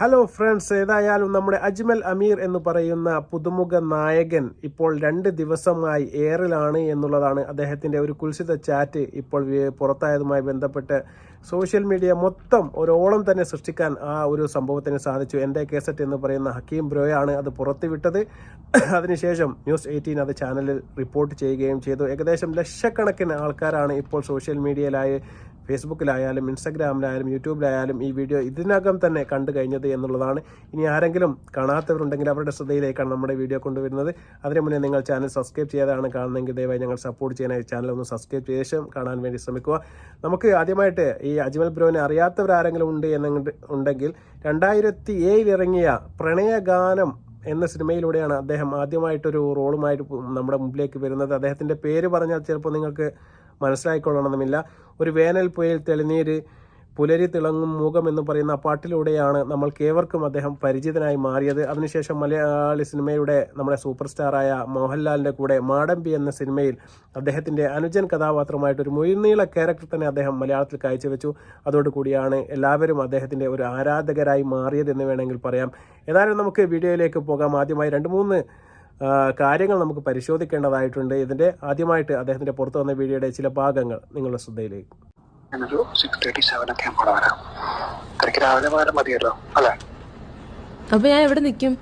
Hello friends ഏതായാലും നമ്മുടെ അജ്മൽ അമീർ എന്ന് പറയുന്ന പുതുമുഖ നായകൻ ഇപ്പോൾ രണ്ട് ദിവസമായി എയറിലാണ് എന്നുള്ളതാണ് അദ്ദേഹത്തിന്റെ ഒരു കുൽസിത ചാറ്റ് ഇപ്പോൾ പുറത്തായതുമായി ബന്ധപ്പെട്ട് സോഷ്യൽ മീഡിയ മൊത്തം ഒരോളം തന്നെ സൃഷ്ടിക്കാൻ ആ ഒരു സംഭവത്തിന് സാധിച്ചു. എന്റെ കേസറ്റ് എന്ന് പറയുന്ന ഹക്കീം ബ്രോയാണ് അത് പുറത്തുവിട്ടത്. അതിനുശേഷം ന്യൂസ് എയ്റ്റീൻ അത് ചാനലിൽ റിപ്പോർട്ട് ചെയ്യുകയും ചെയ്തു. ഏകദേശം ലക്ഷക്കണക്കിന് ആൾക്കാരാണ് ഇപ്പോൾ സോഷ്യൽ മീഡിയയിലായി ഫേസ്ബുക്കിലായാലും ഇൻസ്റ്റാഗ്രാമിലായാലും യൂട്യൂബിലായാലും ഈ വീഡിയോ ഇതിനകം തന്നെ കണ്ടു കഴിഞ്ഞത് എന്നുള്ളതാണ്. ഇനി ആരെങ്കിലും കാണാത്തവരുണ്ടെങ്കിൽ അവരുടെ ശ്രദ്ധയിലേക്കാണ് നമ്മുടെ വീഡിയോ കൊണ്ടുവരുന്നത്. അതിനു മുന്നേ നിങ്ങൾ ചാനൽ സബ്സ്ക്രൈബ് ചെയ്താണ് കാണുന്നതെങ്കിൽ ദയവായി ഞങ്ങൾ സപ്പോർട്ട് ചെയ്യാനായി ചാനൽ ഒന്ന് സബ്സ്ക്രൈബ് ചെയ്ത ശേഷം കാണാൻ വേണ്ടി ശ്രമിക്കുക. നമുക്ക് ആദ്യമായിട്ട് ഈ അജ്മൽ ബ്രോനെ അറിയാത്തവരാരെങ്കിലും ഉണ്ട് എന്നുണ്ട് ഉണ്ടെങ്കിൽ രണ്ടായിരത്തി ഏഴിൽ ഇറങ്ങിയ പ്രണയഗാനം എന്ന സിനിമയിലൂടെയാണ് അദ്ദേഹം ആദ്യമായിട്ടൊരു റോളുമായിട്ട് നമ്മുടെ മുമ്പിലേക്ക് വരുന്നത്. അദ്ദേഹത്തിന്റെ പേര് പറഞ്ഞാൽ ചിലപ്പോൾ നിങ്ങൾക്ക് മനസ്സിലായിക്കൊള്ളണമെന്നില്ല. ഒരു വേനൽ പുയൽ തെളിനീര് പുലരി തിളങ്ങും മുഖം എന്ന് പറയുന്ന പാട്ടിലൂടെയാണ് നമ്മൾക്കേവർക്കും അദ്ദേഹം പരിചിതനായി മാറിയത്. അതിനുശേഷം മലയാളി സിനിമയുടെ നമ്മുടെ സൂപ്പർ സ്റ്റാറായ മോഹൻലാലിന്റെ കൂടെ മാടമ്പി എന്ന സിനിമയിൽ അദ്ദേഹത്തിന്റെ അനുജൻ കഥാപാത്രമായിട്ട് ഒരു മുഴുനീള ക്യാരക്ടർ തന്നെ അദ്ദേഹം മലയാളത്തിൽ കാഴ്ചവെച്ചു. അതോടുകൂടിയാണ് എല്ലാവരും അദ്ദേഹത്തിന്റെ ഒരു ആരാധകരായി മാറിയതെന്ന് വേണമെങ്കിൽ പറയാം. ഏതായാലും നമുക്ക് വീഡിയോയിലേക്ക് പോകാം. ആദ്യമായി രണ്ട് മൂന്ന് കാര്യങ്ങൾ നമുക്ക് പരിശോധിക്കേണ്ടതായിട്ടുണ്ട്. ഇതിന്റെ ആദ്യമായിട്ട് അദ്ദേഹത്തിന്റെ പുറത്തു വന്ന വീഡിയോയുടെ ചില ഭാഗങ്ങൾ നിങ്ങളുടെ ശ്രദ്ധയിലേക്ക്. ഞാനൊരു സിക്സ് തേർട്ടി സെവൻ ഒക്കെ ആകുമ്പോൾ വരാം. തിരക്ക് രാവിലെ പോയാലും മതിയല്ലോ അല്ലേ? അപ്പൊ ഞാൻ എവിടെ നിൽക്കും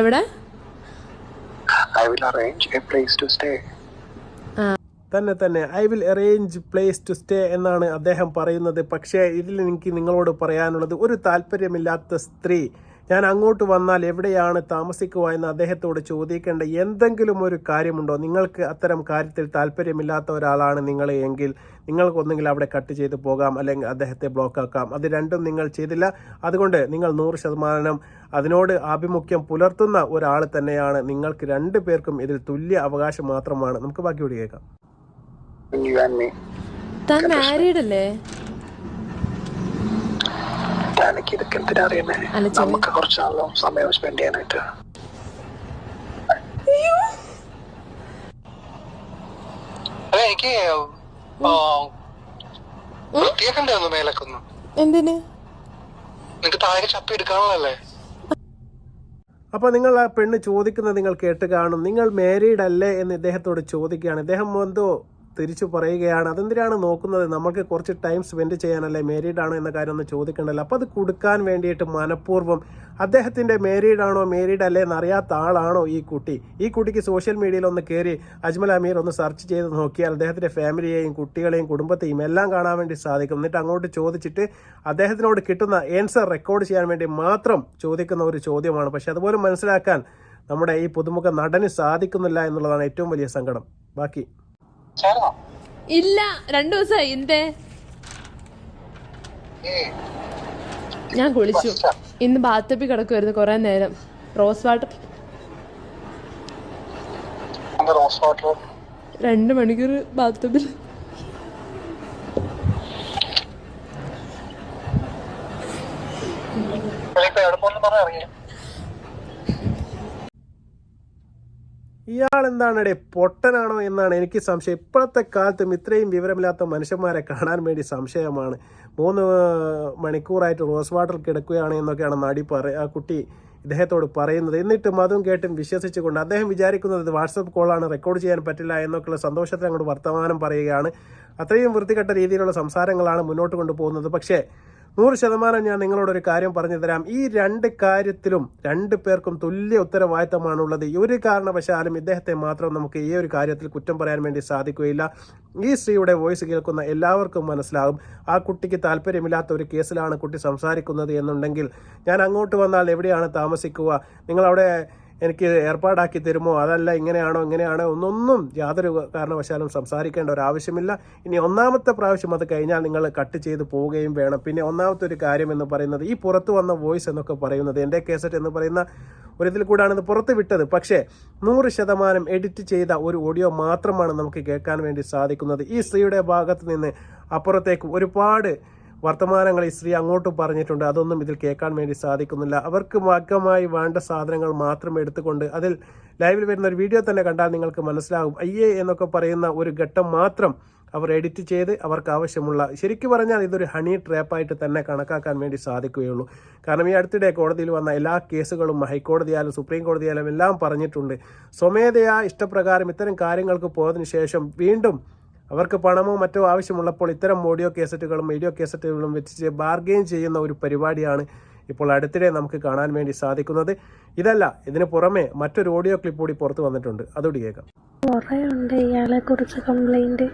എവിടെ? I will arrange a place to stay തന്നെ തന്നെ I will arrange place to stay എന്നാണ് അദ്ദേഹം പറയുന്നത്. പക്ഷേ ഇതിൽ എനിക്ക് നിങ്ങളോട് പറയാനുള്ളത് ഒരു താല്പര്യമില്ലാത്ത സ്ത്രീ ഞാൻ അങ്ങോട്ട് വന്നാൽ എവിടെയാണ് താമസിക്കുക എന്ന് അദ്ദേഹത്തോട് ചോദിക്കേണ്ട എന്തെങ്കിലും ഒരു കാര്യമുണ്ടോ? നിങ്ങൾക്ക് അത്തരം കാര്യത്തിൽ താല്പര്യമില്ലാത്ത ഒരാളാണ് നിങ്ങൾ എങ്കിൽ നിങ്ങൾക്കൊന്നെങ്കിൽ അവിടെ കട്ട് ചെയ്ത് പോകാം അല്ലെങ്കിൽ അദ്ദേഹത്തെ ബ്ലോക്ക് ആക്കാം. അത് രണ്ടും നിങ്ങൾ ചെയ്തില്ല. അതുകൊണ്ട് നിങ്ങൾ നൂറ് ശതമാനം അതിനോട് ആഭിമുഖ്യം പുലർത്തുന്ന ഒരാൾ തന്നെയാണ്. നിങ്ങൾക്ക് രണ്ടു പേർക്കും ഇതിൽ തുല്യ അവകാശം മാത്രമാണ്. നമുക്ക് ബാക്കി കൂടി കേൾക്കാം. താൻ മാരീഡ് അല്ലേ? എനിക്ക് ഇതൊക്കെ എന്തിനാ അറിയുന്നേ? അല്ല, ചെറിയ- നമുക്ക് കുറച്ചാണല്ലോ സമയം സ്പെൻഡ് ചെയ്യാനായിട്ട്. അല്ല എനിക്ക് വൃത്തിയാക്കണ്ടേ ഒന്ന് മേലൊക്കെ ഒന്ന് എന്തിന്? നിനക്ക് താഴെ ചപ്പി എടുക്കാനുള്ളതല്ലേ? അപ്പോൾ നിങ്ങൾ ആ പെണ്ണ് ചോദിക്കുന്നത് നിങ്ങൾ കേട്ട് കാണും. നിങ്ങൾ മാരീഡ് അല്ലേ എന്ന് ഇദ്ദേഹത്തോട് ചോദിക്കുകയാണ്. ഇദ്ദേഹം എന്തോ തിരിച്ചു പറയുകയാണ്. അതെന്തിനാണ് നോക്കുന്നത്? നമുക്ക് കുറച്ച് ടൈം സ്പെൻഡ് ചെയ്യാനല്ലേ മേരീഡ് ആണോ എന്ന കാര്യം ഒന്ന് ചോദിക്കണ്ടല്ലോ. അപ്പോൾ അത് കൊടുക്കാൻ വേണ്ടിയിട്ട് മനഃപൂർവം അദ്ദേഹത്തിന്റെ മേരീഡ് ആണോ മേരീഡ് അല്ലേ എന്നറിയാത്ത ആളാണോ ഈ കുട്ടി? ഈ കുട്ടിക്ക് സോഷ്യൽ മീഡിയയിൽ ഒന്ന് കയറി അജ്മൽ അമീർ ഒന്ന് സെർച്ച് ചെയ്ത് നോക്കിയാൽ അദ്ദേഹത്തിന്റെ ഫാമിലിയെയും കുട്ടികളെയും കുടുംബത്തെയും എല്ലാം കാണാൻ വേണ്ടി സാധിക്കും. എന്നിട്ട് അങ്ങോട്ട് ചോദിച്ചിട്ട് അദ്ദേഹത്തിനോട് കിട്ടുന്ന ആൻസർ റെക്കോർഡ് ചെയ്യാൻ വേണ്ടി മാത്രം ചോദിക്കുന്ന ഒരു ചോദ്യമാണ്. പക്ഷെ അതുപോലും മനസ്സിലാക്കാൻ നമ്മുടെ ഈ പുതുമുഖ നടന് സാധിക്കുന്നില്ല എന്നുള്ളതാണ് ഏറ്റവും വലിയ സങ്കടം. ബാക്കി ഇല്ല രണ്ടു ദിവസമായി എന്തേ? ഞാൻ കുളിച്ചു. ഇന്ന് ബാത്തപ്പി കിടക്കുമായിരുന്നു കുറെ നേരം. Rose water. രണ്ട് മണിക്കൂർ ബാത്തപ്പിൽ എന്താണ് പൊട്ടനാണോ എന്നാണ് എനിക്ക് സംശയം. ഇപ്പോഴത്തെ കാലത്തും ഇത്രയും വിവരമില്ലാത്ത മനുഷ്യന്മാരെ കാണാൻ വേണ്ടി സംശയമാണ്. മൂന്ന് മണിക്കൂറായിട്ട് റോസ് വാട്ടർ കിടക്കുകയാണ് എന്നൊക്കെയാണ് നടി പറ ആ കുട്ടി ഇദ്ദേഹത്തോട് പറയുന്നത്. എന്നിട്ടും അതും കേട്ടും വിശ്വസിച്ചുകൊണ്ട് അദ്ദേഹം വിചാരിക്കുന്നത് ഇത് വാട്സപ്പ് കോളാണ് റെക്കോർഡ് ചെയ്യാൻ പറ്റില്ല എന്നൊക്കെയുള്ള സന്തോഷത്തിൽ അങ്ങോട്ട് വർത്തമാനം പറയുകയാണ്. അത്രയും വൃത്തികെട്ട രീതിയിലുള്ള സംസാരങ്ങളാണ് മുന്നോട്ട് കൊണ്ടുപോകുന്നത്. പക്ഷേ നൂറ് ശതമാനം ഞാൻ നിങ്ങളോടൊരു കാര്യം പറഞ്ഞു തരാം. ഈ രണ്ട് കാര്യത്തിലും രണ്ട് പേർക്കും തുല്യ ഉത്തരവാദിത്തമാണുള്ളത്. ഒരു കാരണവശാലും ഇദ്ദേഹത്തെ മാത്രം നമുക്ക് ഈ ഒരു കാര്യത്തിൽ കുറ്റം പറയാൻ വേണ്ടി സാധിക്കുകയില്ല. ഈ സ്ത്രീയുടെ വോയിസ് കേൾക്കുന്ന എല്ലാവർക്കും മനസ്സിലാകും. ആ കുട്ടിക്ക് താല്പര്യമില്ലാത്ത ഒരു കേസിലാണ് കുട്ടി സംസാരിക്കുന്നത് എന്നുണ്ടെങ്കിൽ ഞാൻ അങ്ങോട്ട് വന്നാൽ എവിടെയാണ് താമസിക്കുക? നിങ്ങളവിടെ എനിക്ക് ഏർപ്പാടാക്കി തരുമോ? അതല്ല ഇങ്ങനെയാണോ ഇങ്ങനെയാണോ? ഒന്നൊന്നും യാതൊരു കാരണവശാലും സംസാരിക്കേണ്ട ഒരു ആവശ്യമില്ല ഇനി ഒന്നാമത്തെ പ്രാവശ്യം അത് കഴിഞ്ഞാൽ നിങ്ങൾ കട്ട് ചെയ്ത് പോവുകയും വേണം. പിന്നെ ഒന്നാമത്തെ ഒരു കാര്യം എന്ന് പറയുന്നത് ഈ പുറത്തു വന്ന വോയിസ് എന്നൊക്കെ പറയുന്നത് എന്റെ കേസറ്റ് എന്ന് പറയുന്ന ഒരിതിൽ കൂടാണ് ഇത് പുറത്ത് വിട്ടത്. പക്ഷേ നൂറ് ശതമാനം എഡിറ്റ് ചെയ്ത ഒരു ഓഡിയോ മാത്രമാണ് നമുക്ക് കേൾക്കാൻ വേണ്ടി സാധിക്കുന്നത്. ഈ സ്ത്രീയുടെ ഭാഗത്ത് നിന്ന് അപ്പുറത്തേക്ക് ഒരുപാട് വർത്തമാനങ്ങൾ ഈ സ്ത്രീ അങ്ങോട്ട് പറഞ്ഞിട്ടുണ്ട്. അതൊന്നും ഇതിൽ കേൾക്കാൻ വേണ്ടി സാധിക്കുന്നില്ല. അവർക്ക് ഭാഗമായി വേണ്ട സാധനങ്ങൾ മാത്രം എടുത്തുകൊണ്ട് അതിൽ ലൈവിൽ വരുന്ന ഒരു വീഡിയോ തന്നെ കണ്ടാൽ നിങ്ങൾക്ക് മനസ്സിലാകും. അയ്യേ എന്നൊക്കെ പറയുന്ന ഒരു ഘട്ടം മാത്രം അവർ എഡിറ്റ് ചെയ്ത് അവർക്ക് ആവശ്യമുള്ള ശരിക്കും പറഞ്ഞാൽ ഇതൊരു ഹണി ട്രാപ്പായിട്ട് തന്നെ കണക്കാക്കാൻ വേണ്ടി സാധിക്കുകയുള്ളൂ. കാരണം ഈ അടുത്തിടെ കോടതിയിൽ വന്ന എല്ലാ കേസുകളും ഹൈക്കോടതിയാലും സുപ്രീം കോടതിയാലും എല്ലാം പറഞ്ഞിട്ടുണ്ട്. സ്വമേധയാ ഇഷ്ടപ്രകാരം ഇത്തരം കാര്യങ്ങൾക്ക് പോയതിനു ശേഷം വീണ്ടും അവർക്ക് പണമോ മറ്റോ ആവശ്യമുള്ളപ്പോൾ ഇത്തരം ഓഡിയോ കേസറ്റുകളും വീഡിയോ കേസറ്റുകളും വെച്ച് ബാർഗെയിൻ ചെയ്യുന്ന ഒരു പരിപാടിയാണ് ഇപ്പോൾ അടുത്തിടെ നമുക്ക് കാണാൻ വേണ്ടി സാധിക്കുന്നത്. ഇതല്ല ഇതിന് പുറമെ മറ്റൊരു ഓഡിയോ ക്ലിപ്പ് കൂടി പുറത്തു വന്നിട്ടുണ്ട്. അതുകൂടി കേൾക്കാം. കുറേ ഇയാളെ കുറിച്ച് കംപ്ലൈന്റ്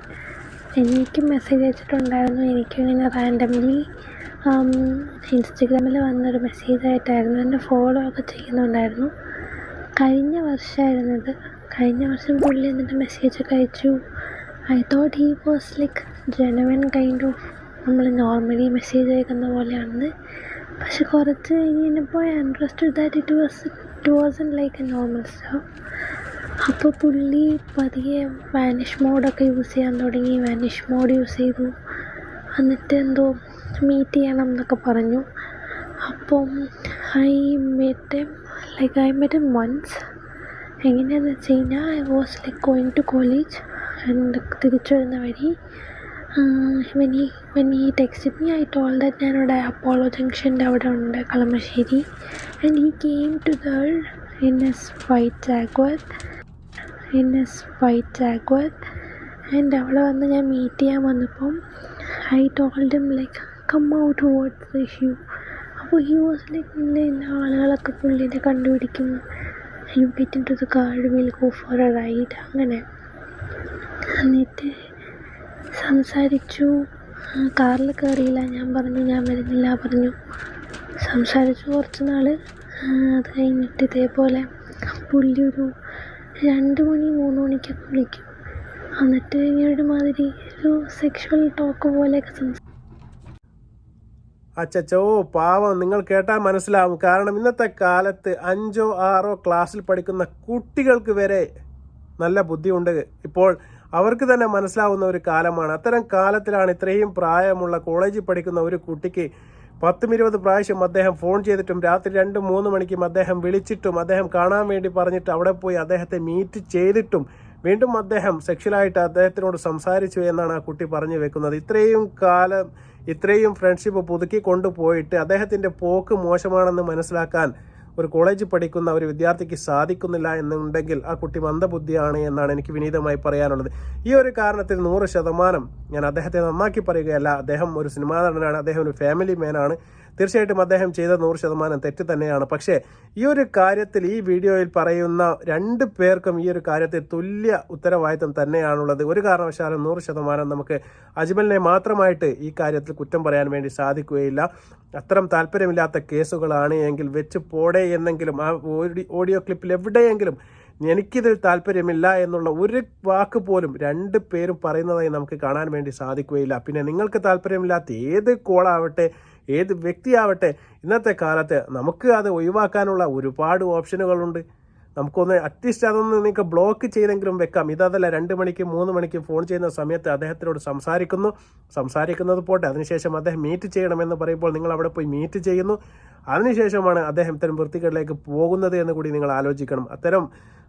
എനിക്ക് മെസ്സേജ് അയച്ചിട്ടുണ്ടായിരുന്നു. എനിക്കിങ്ങനെ റാൻഡംലി ഇൻസ്റ്റഗ്രാമിൽ വന്നൊരു മെസ്സേജ് ആയിട്ടായിരുന്നു. എന്നെ ഫോളോ ഒക്കെ ചെയ്യുന്നുണ്ടായിരുന്നു. കഴിഞ്ഞ വർഷമായിരുന്നത് കഴിഞ്ഞ വർഷം പുള്ളി എന്നിട്ട് മെസ്സേജ് ഒക്കെ അയച്ചു. I thought he was like genuine kind of നമ്മൾ നോർമലി മെസ്സേജ് അയക്കുന്ന പോലെയാണെന്ന്. പക്ഷെ കുറച്ച് കഴിഞ്ഞപ്പോൾ I understood that it was it wasn't like a normal സ്റ്റോ അപ്പോൾ പുള്ളി പതിയെ വാനിഷ് മോഡൊക്കെ യൂസ് ചെയ്യാൻ തുടങ്ങി. വാനിഷ് മോഡ് യൂസ് ചെയ്തു. എന്നിട്ട് എന്തോ മീറ്റ് ചെയ്യണം എന്നൊക്കെ പറഞ്ഞു. അപ്പം I met like I met once എങ്ങനെയാണെന്ന് വെച്ച് കഴിഞ്ഞാൽ I was like going to college and തിരിച്ചു വരുന്ന വഴി when he when he text me I told that ഞാനിവിടെ അപ്പോളോ ജംഗ്ഷന്റെ അവിടെ ഉണ്ട് Kalamassery. And he came to there in his white Jaguar in his white Jaguar and അവിടെ വന്ന് ഞാൻ മീറ്റ് ചെയ്യാൻ വന്നപ്പം I told him like come out towards the issue അപ്പോൾ ഹി വാസ് ലൈക്ക് ഇന്ന ഇന്ന ആളുകളൊക്കെ പുള്ളിനെ കണ്ടുപിടിക്കും you get into the car will go for a ride അങ്ങനെ. എന്നിട്ട് സംസാരിച്ചു. കാറിൽ കയറിയില്ല. ഞാൻ പറഞ്ഞു ഞാൻ വരുന്നില്ല പറഞ്ഞു. സംസാരിച്ചു കുറച്ച് നാൾ അത് കഴിഞ്ഞിട്ട് ഇതേപോലെ പുള്ളി ഒരു രണ്ട് മണി മൂന്ന് മണിക്കൊക്കെ വിളിക്കും. എന്നിട്ട് ഇങ്ങനെ ഒരുമാതിരി ഒരു സെക്ഷൽ ടോക്ക് പോലെയൊക്കെ സംസാരിക്കും. അച്ചച്ചോ പാവം. നിങ്ങൾ കേട്ടാൽ മനസ്സിലാവും. കാരണം ഇന്നത്തെ കാലത്ത് അഞ്ചോ ആറോ ക്ലാസ്സിൽ പഠിക്കുന്ന കുട്ടികൾക്ക് വരെ നല്ല ബുദ്ധിയുണ്ട്. ഇപ്പോൾ അവർക്ക് തന്നെ മനസ്സിലാവുന്ന ഒരു കാലമാണ്. അത്തരം കാലത്തിലാണ് ഇത്രയും പ്രായമുള്ള കോളേജിൽ പഠിക്കുന്ന ഒരു കുട്ടിക്ക് പത്തും ഇരുപത് പ്രാവശ്യം അദ്ദേഹം ഫോൺ ചെയ്തിട്ടും രാത്രി രണ്ട് മൂന്ന് മണിക്കും അദ്ദേഹം വിളിച്ചിട്ടും അദ്ദേഹം കാണാൻ വേണ്ടി പറഞ്ഞിട്ട് അവിടെ പോയി അദ്ദേഹത്തെ മീറ്റ് ചെയ്തിട്ടും വീണ്ടും അദ്ദേഹം സെക്ഷലായിട്ട് അദ്ദേഹത്തിനോട് സംസാരിച്ചു എന്നാണ് ആ കുട്ടി പറഞ്ഞു വെക്കുന്നത്. ഇത്രയും കാലം ഇത്രയും ഫ്രണ്ട്ഷിപ്പ് പുതുക്കി കൊണ്ടുപോയിട്ട് അദ്ദേഹത്തിന്റെ പോക്ക് മോശമാണെന്ന് മനസ്സിലാക്കാൻ ഒരു കോളേജ് പഠിക്കുന്ന ഒരു വിദ്യാർത്ഥിക്ക് സാധിക്കുന്നില്ല എന്നുണ്ടെങ്കിൽ ആ കുട്ടി മന്ദബുദ്ധിയാണ് എന്നാണ് എനിക്ക് വിനീതമായി പറയാനുള്ളത്. ഈ ഒരു കാരണത്തിൽ നൂറ് ശതമാനം ഞാൻ അദ്ദേഹത്തെ നന്നാക്കി പറയുകയല്ല. അദ്ദേഹം ഒരു സിനിമാ നടനാണ് അദ്ദേഹം ഒരു ഫാമിലി മാനാണ് തീർച്ചയായിട്ടും അദ്ദേഹം ചെയ്ത നൂറ് ശതമാനം തെറ്റ് തന്നെയാണ്. പക്ഷേ ഈ ഒരു കാര്യത്തിൽ ഈ വീഡിയോയിൽ പറയുന്ന രണ്ട് പേർക്കും ഈ ഒരു കാര്യത്തിൽ തുല്യ ഉത്തരവാദിത്തം തന്നെയാണുള്ളത്. ഒരു കാരണവശാലും നൂറ് ശതമാനം നമുക്ക് അജ്മലിനെ മാത്രമായിട്ട് ഈ കാര്യത്തിൽ കുറ്റം പറയാൻ വേണ്ടി സാധിക്കുകയില്ല. അത്തരം താല്പര്യമില്ലാത്ത കേസുകളാണ് എങ്കിൽ വെച്ച് പോടെ എന്നെങ്കിലും ആ ഓഡിയോ ക്ലിപ്പിൽ എവിടെയെങ്കിലും എനിക്കിതിൽ താല്പര്യമില്ല എന്നുള്ള ഒരു വാക്ക് പോലും രണ്ട് പേരും പറയുന്നതായി നമുക്ക് കാണാൻ വേണ്ടി സാധിക്കുകയില്ല. പിന്നെ നിങ്ങൾക്ക് താല്പര്യമില്ലാത്ത ഏത് കോളാവട്ടെ ഏത് വ്യക്തിയാവട്ടെ ഇന്നത്തെ കാലത്ത് നമുക്ക് അത് ഒഴിവാക്കാനുള്ള ഒരുപാട് ഓപ്ഷനുകളുണ്ട്. നമുക്കൊന്ന് അറ്റ്ലീസ്റ്റ് അതൊന്ന് നിങ്ങൾക്ക് ബ്ലോക്ക് ചെയ്തെങ്കിലും വെക്കാം. ഇതല്ല രണ്ട് മണിക്കും മൂന്ന് മണിക്കും ഫോൺ ചെയ്യുന്ന സമയത്ത് അദ്ദേഹത്തിനോട് സംസാരിക്കുന്നു. സംസാരിക്കുന്നത് പോട്ടെ അതിനുശേഷം അദ്ദേഹം മീറ്റ് ചെയ്യണമെന്ന് പറയുമ്പോൾ നിങ്ങൾ അവിടെ പോയി മീറ്റ് ചെയ്യുന്നു. അതിനുശേഷമാണ് അദ്ദേഹം ഇത്തരം വൃത്തികളിലേക്ക് പോകുന്നത് എന്ന് കൂടി നിങ്ങൾ ആലോചിക്കണം. അത്തരം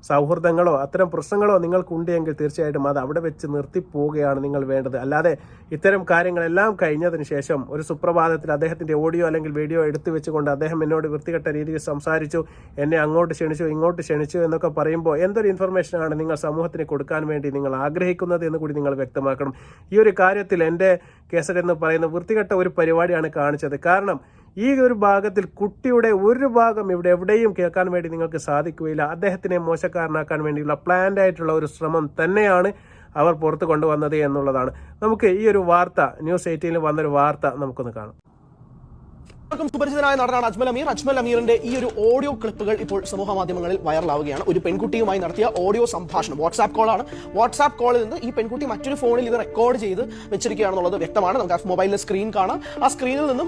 സൗഹൃദങ്ങളോ അത്തരം പ്രശ്നങ്ങളോ നിങ്ങൾക്കുണ്ടെങ്കിൽ തീർച്ചയായിട്ടും അത് അവിടെ വെച്ച് നിർത്തി പോവുകയാണ് നിങ്ങൾ വേണ്ടത്. അല്ലാതെ ഇത്തരം കാര്യങ്ങളെല്ലാം കഴിഞ്ഞതിന് ശേഷം ഒരു സുപ്രഭാതത്തിൽ അദ്ദേഹത്തിന്റെ ഓഡിയോ അല്ലെങ്കിൽ വീഡിയോ എടുത്തു വെച്ചുകൊണ്ട് അദ്ദേഹം എന്നോട് വൃത്തികെട്ട രീതിയിൽ സംസാരിച്ചു എന്നെ അങ്ങോട്ട് ക്ഷണിച്ചു ഇങ്ങോട്ട് ക്ഷണിച്ചു എന്നൊക്കെ പറയുമ്പോൾ എന്തൊരു ഇൻഫർമേഷനാണ് നിങ്ങൾ സമൂഹത്തിന് കൊടുക്കാൻ വേണ്ടി നിങ്ങൾ ആഗ്രഹിക്കുന്നത് എന്ന് കൂടി നിങ്ങൾ വ്യക്തമാക്കണം. ഈ ഒരു കാര്യത്തിൽ എന്റെ കേസറ്റ് എന്ന് പറയുന്ന വൃത്തികെട്ട ഒരു പരിപാടിയാണ് കാണിച്ചത്. കാരണം ഈ ഒരു ഭാഗത്തിൽ കുട്ടിയുടെ ഒരു ഭാഗം ഇവിടെ എവിടെയും കേൾക്കാൻ വേണ്ടി നിങ്ങൾക്ക് സാധിക്കുകയില്ല. അദ്ദേഹത്തിനെ മോശക്കാരനാക്കാൻ വേണ്ടിയുള്ള പ്ലാൻഡ് ആയിട്ടുള്ള ഒരു ശ്രമം തന്നെയാണ് അവർ പുറത്തു കൊണ്ടുവന്നത് എന്നുള്ളതാണ്. നമുക്ക് ഈ ഒരു വാർത്ത ന്യൂസ് എയ്റ്റീനിൽ വന്നൊരു വാർത്ത നമുക്കൊന്ന് കാണാം. എല്ലാവർക്കും സുപരിചിതനായ നടനാണ് അജ്മൽ അമീർ. അജ്മൽ അമീറിന്റെ ഈ ഒരു ഓഡിയോ ക്ലിപ്പുകൾ ഇപ്പോൾ സമൂഹ മാധ്യമങ്ങളിൽ വൈറലാവുകയാണ്. ഒരു പെൺകുട്ടിയുമായി നടത്തിയ ഓഡിയോ സംഭാഷണം വാട്സാപ്പ് കോളാണ്. വാട്സാപ്പ് കോളിൽ നിന്ന് ഈ പെൺകുട്ടി മറ്റൊരു ഫോണിൽ ഇത് റെക്കോർഡ് ചെയ്ത് വെച്ചിരിക്കുകയാണെന്നുള്ളത് വ്യക്തമാണ്. നമുക്ക് മൊബൈലിലെ സ്ക്രീൻ കാണാം. ആ സ്ക്രീനിൽ നിന്നും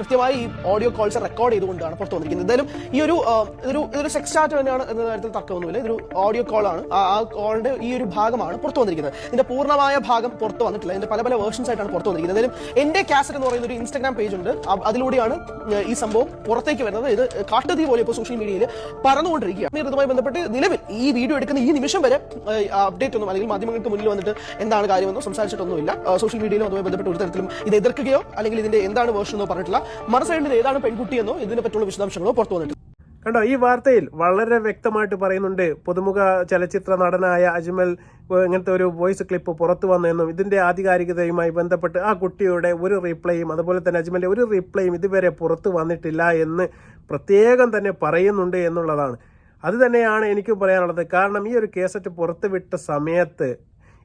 കൃത്യമായി ഈ ഓഡിയോ കോൾസ് റെക്കോർഡ് ചെയ്തുകൊണ്ടാണ് പുറത്തു വന്നിരിക്കുന്നത് എന്തായാലും ഈ ഒരു ഇതൊരു ഇതൊരു സെക്സ് ചാറ്റ് തന്നെയാണ് എന്ന കാര്യത്തിൽ തർക്കമൊന്നുമില്ല. ഇതൊരു ഓഡിയോ കോളാണ്. ആ കോളിന്റെ ഈ ഒരു ഭാഗമാണ് പുറത്തു വന്നിരിക്കുന്നത് ഇതിന്റെ പൂർണമായ ഭാഗം പുറത്തു വന്നിട്ടില്ല ഇതിന്റെ പല പല വേർഷൻസ് ആയിട്ടാണ് പുറത്തു വന്നിരിക്കുന്നത് എന്തായാലും എന്റെ കാസറ്റ് എന്ന് പറയുന്ന ഒരു ഇൻസ്റ്റാഗ്രാം പേജ് ഉണ്ട്. അതിലൂടെയാണ് ഈ സംഭവം പുറത്തേക്ക് വരുന്നത്. ഇത് കാട്ടുതീ പോലെ ഇപ്പോൾ സോഷ്യൽ മീഡിയയിൽ പറന്നുകൊണ്ടിരിക്കുകയാണ് ഇതുമായി ബന്ധപ്പെട്ട് നിലവിൽ ഈ വീഡിയോ എടുക്കുന്ന ഈ നിമിഷം വരെ അപ്ഡേറ്റ് ഒന്നും അല്ലെങ്കിൽ മാധ്യമങ്ങൾക്ക് മുന്നിൽ വന്നിട്ട് എന്താണ് കാര്യമെന്നോ സംസാരിച്ചിട്ടൊന്നുമില്ല. സോഷ്യൽ മീഡിയയിലും അതുമായി ബന്ധപ്പെട്ട് ഒരു തരത്തിലും ഇത് എതിർക്കുകയോ അല്ലെങ്കിൽ ഇതിന്റെ എന്താണ് വേർഷൻ എന്നോ പറഞ്ഞിട്ടില്ല. മറുസൈഡിൽ ഏതാണ് പെൺകുട്ടിയെന്നോ ഇതിനെ പറ്റിയുള്ള വിശദാംശങ്ങളോ പുറത്തു വന്നിട്ടില്ല. കണ്ടോ ഈ വാർത്തയിൽ വളരെ വ്യക്തമായിട്ട് പറയുന്നുണ്ട്. പുതുമുഖ ചലച്ചിത്ര നടനായ അജ്മൽ ഇങ്ങനത്തെ ഒരു വോയിസ് ക്ലിപ്പ് പുറത്തു വന്നെന്നും ഇതിന്റെ ആധികാരികതയുമായി ബന്ധപ്പെട്ട് ആ കുട്ടിയുടെ ഒരു റിപ്ലൈയും അതുപോലെ തന്നെ അജ്മലിന്റെ ഒരു റിപ്ലൈയും ഇതുവരെ പുറത്തു വന്നിട്ടില്ല എന്ന് പ്രത്യേകം തന്നെ പറയുന്നുണ്ട് എന്നുള്ളതാണ്. അത് തന്നെയാണ് എനിക്ക് പറയാനുള്ളത്. കാരണം ഈ ഒരു കേസറ്റ് പുറത്തുവിട്ട സമയത്ത്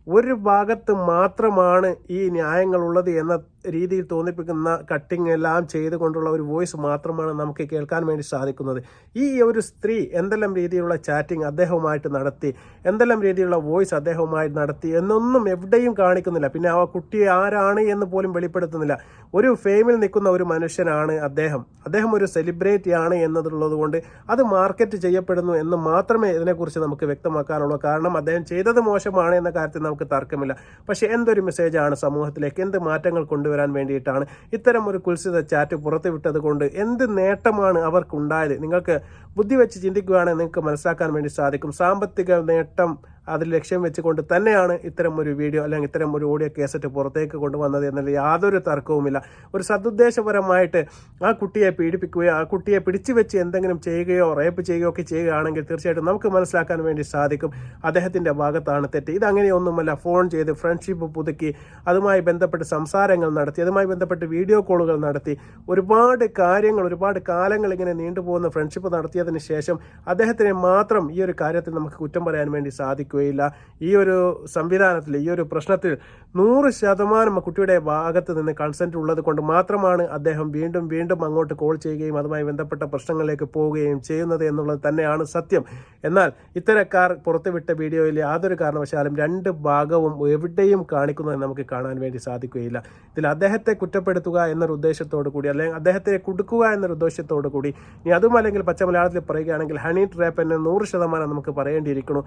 ഒരു ഭാഗത്ത് മാത്രമാണ് ഈ ന്യായങ്ങളുള്ളത് എന്ന രീതിയിൽ തോന്നിപ്പിക്കുന്ന കട്ടിങ് എല്ലാം ചെയ്തുകൊണ്ടുള്ള ഒരു വോയിസ് മാത്രമാണ് നമുക്ക് കേൾക്കാൻ വേണ്ടി സാധിക്കുന്നത്. ഈ ഒരു സ്ത്രീ എന്തെല്ലാം രീതിയിലുള്ള ചാറ്റിംഗ് അദ്ദേഹവുമായിട്ട് നടത്തി എന്തെല്ലാം രീതിയിലുള്ള വോയിസ് അദ്ദേഹവുമായി നടത്തി എന്നൊന്നും എവിടെയും കാണിക്കുന്നില്ല. പിന്നെ ആ കുട്ടി ആരാണ് എന്ന് പോലും വെളിപ്പെടുത്തുന്നില്ല. ഒരു ഫെയിമിൽ നിൽക്കുന്ന ഒരു മനുഷ്യനാണ് അദ്ദേഹം. അദ്ദേഹം ഒരു സെലിബ്രിറ്റി ആണ് എന്നതുള്ളത് കൊണ്ട് അത് മാർക്കറ്റ് ചെയ്യപ്പെടുന്നു എന്ന് മാത്രമേ ഇതിനെക്കുറിച്ച് നമുക്ക് വ്യക്തമാക്കാനുള്ളൂ. കാരണം അദ്ദേഹം ചെയ്തത് മോശമാണ് എന്ന കാര്യത്തിൽ നമുക്ക് തർക്കമില്ല. പക്ഷേ എന്തൊരു മെസ്സേജാണ് സമൂഹത്തിലേക്ക്? എന്ത് മാറ്റങ്ങൾ കൊണ്ടുവരാൻ വേണ്ടിയിട്ടാണ് ഇത്തരം ഒരു കുൽസിത ചാറ്റ് പുറത്തുവിട്ടത് കൊണ്ട് എന്ത് നേട്ടമാണ് അവർക്കുണ്ടായത്? നിങ്ങൾക്ക് ബുദ്ധി വെച്ച് ചിന്തിക്കുകയാണെങ്കിൽ നിങ്ങൾക്ക് മനസ്സിലാക്കാൻ വേണ്ടി സാധിക്കും. സാമ്പത്തിക നേട്ടം അതിൽ ലക്ഷ്യം വെച്ചുകൊണ്ട് തന്നെയാണ് ഇത്തരം ഒരു വീഡിയോ അല്ലെങ്കിൽ ഇത്തരം ഒരു ഓഡിയോ കേസറ്റ് പുറത്തേക്ക് കൊണ്ടുവന്നത് എന്നതിൽ യാതൊരു തർക്കവുമില്ല. ഒരു സദുദ്ദേശപരമായിട്ട് ആ കുട്ടിയെ പീഡിപ്പിക്കുകയോ ആ കുട്ടിയെ പിടിച്ചു വെച്ച് എന്തെങ്കിലും ചെയ്യുകയോ റേപ്പ് ചെയ്യുകയോ ഒക്കെ ചെയ്യുകയാണെങ്കിൽ തീർച്ചയായിട്ടും നമുക്ക് മനസ്സിലാക്കാൻ വേണ്ടി സാധിക്കും. അദ്ദേഹത്തിന്റെ ഭാഗത്താണ് തെറ്റ്. ഇത് അങ്ങനെയൊന്നുമല്ല ഫോൺ ചെയ്ത് ഫ്രണ്ട്ഷിപ്പ് പുതുക്കി അതുമായി ബന്ധപ്പെട്ട് സംസാരങ്ങൾ നടത്തി അതുമായി ബന്ധപ്പെട്ട് വീഡിയോ കോളുകൾ നടത്തി. ഒരുപാട് കാര്യങ്ങൾ ഒരുപാട് കാലങ്ങൾ ഇങ്ങനെ നീണ്ടുപോകുന്ന ഫ്രണ്ട്ഷിപ്പ് നടത്തിയതിന് ശേഷം അദ്ദേഹത്തിനെ മാത്രം ഈ ഒരു കാര്യത്തിൽ നമുക്ക് കുറ്റം പറയാൻ വേണ്ടി സാധിക്കുകയില്ല ഈ ഒരു സംവിധാനത്തിൽ ഈ ഒരു പ്രശ്നത്തിൽ നൂറ് ശതമാനം കുട്ടിയുടെ ഭാഗത്ത് നിന്ന് കൺസെന്റ് ഉള്ളത് കൊണ്ട് മാത്രമാണ് അദ്ദേഹം വീണ്ടും വീണ്ടും അങ്ങോട്ട് കോൾ ചെയ്യുകയും അതുമായി ബന്ധപ്പെട്ട പ്രശ്നങ്ങളിലേക്ക് പോവുകയും ചെയ്യുന്നത് എന്നുള്ളത് തന്നെയാണ് സത്യം. എന്നാൽ ഇത്തരക്കാർ പുറത്തുവിട്ട വീഡിയോയിൽ യാതൊരു കാരണവശാലും രണ്ട് ഭാഗവും എവിടെയും കാണിക്കുന്നത് നമുക്ക് കാണാൻ വേണ്ടി സാധിക്കുകയില്ല. ഇതിൽ അദ്ദേഹത്തെ കുറ്റപ്പെടുത്തുക എന്നൊരു ഉദ്ദേശത്തോടു കൂടി അല്ലെങ്കിൽ അദ്ദേഹത്തെ കൊടുക്കുക എന്നൊരു ഉദ്ദേശത്തോടു കൂടി ഇനി അതും അല്ലെങ്കിൽ പച്ച മലയാളത്തിൽ പറയുകയാണെങ്കിൽ ഹണി ട്രാപ്പ് എന്ന് നൂറ് ശതമാനം നമുക്ക് പറയേണ്ടിയിരിക്കുന്നു.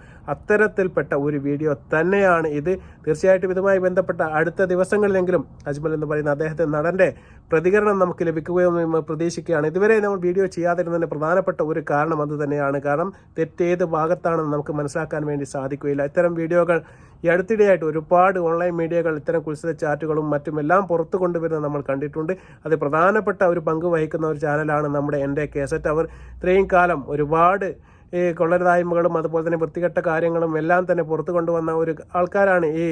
അത്തരത്തിൽപ്പെട്ട ഒരു വീഡിയോ തന്നെയാണ് ഇത്. തീർച്ചയായിട്ടും ഇതുമായി ബന്ധപ്പെട്ട അടുത്ത ദിവസങ്ങളിലെങ്കിലും അജ്മൽ എന്ന് പറയുന്ന അദ്ദേഹത്തെ നടന്റെ പ്രതികരണം നമുക്ക് ലഭിക്കുകയെന്ന് പ്രതീക്ഷിക്കുകയാണ്. ഇതുവരെ നമ്മൾ വീഡിയോ ചെയ്യാതിരുന്നതിന് പ്രധാനപ്പെട്ട ഒരു കാരണം അത് തന്നെയാണ്. കാരണം തെറ്റേത് ഭാഗത്താണെന്ന് നമുക്ക് മനസ്സിലാക്കാൻ വേണ്ടി സാധിക്കുകയില്ല. ഇത്തരം വീഡിയോകൾ ഈ അടുത്തിടെയായിട്ട് ഒരുപാട് ഓൺലൈൻ മീഡിയകൾ ഇത്തരം കുൽസിത ചാറ്റുകളും മറ്റുമെല്ലാം പുറത്തു കൊണ്ടുവരുന്നത് നമ്മൾ കണ്ടിട്ടുണ്ട്. അത് പ്രധാനപ്പെട്ട ഒരു പങ്ക് വഹിക്കുന്ന ഒരു ചാനലാണ് നമ്മുടെ എന്റെ കേസറ്റ് അവർ ഇത്രയും കാലം ഒരുപാട് ഈ കൊള്ളരുതായ്മകളും അതുപോലെ തന്നെ വൃത്തികെട്ട കാര്യങ്ങളും എല്ലാം തന്നെ പുറത്തു കൊണ്ടുവന്ന ഒരു ആൾക്കാരാണ് ഈ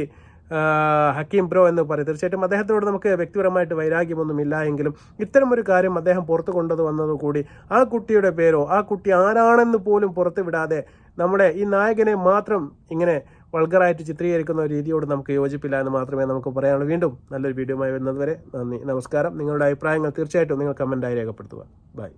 ഹക്കീം ബ്രോ എന്ന് പറയും. തീർച്ചയായിട്ടും അദ്ദേഹത്തോട് നമുക്ക് വ്യക്തിപരമായിട്ട് വൈരാഗ്യമൊന്നും ഇല്ല എങ്കിലും ഇത്തരം ഒരു കാര്യം അദ്ദേഹം പുറത്തു കൊണ്ടത് വന്നതുകൂടി ആ കുട്ടിയുടെ പേരോ ആ കുട്ടി ആരാണെന്ന് പോലും പുറത്തു വിടാതെ നമ്മുടെ ഈ നായകനെ മാത്രം ഇങ്ങനെ വൾഗറായിട്ട് ചിത്രീകരിക്കുന്ന രീതിയോട് നമുക്ക് യോജിപ്പില്ല എന്ന് മാത്രമേ നമുക്ക് പറയാനുള്ളൂ. വീണ്ടും നല്ലൊരു വീഡിയോ വരുന്നതുവരെ നന്ദി. നമസ്കാരം. നിങ്ങളുടെ അഭിപ്രായങ്ങൾ തീർച്ചയായിട്ടും നിങ്ങൾ കമന്റായി രേഖപ്പെടുത്തുക. ബൈ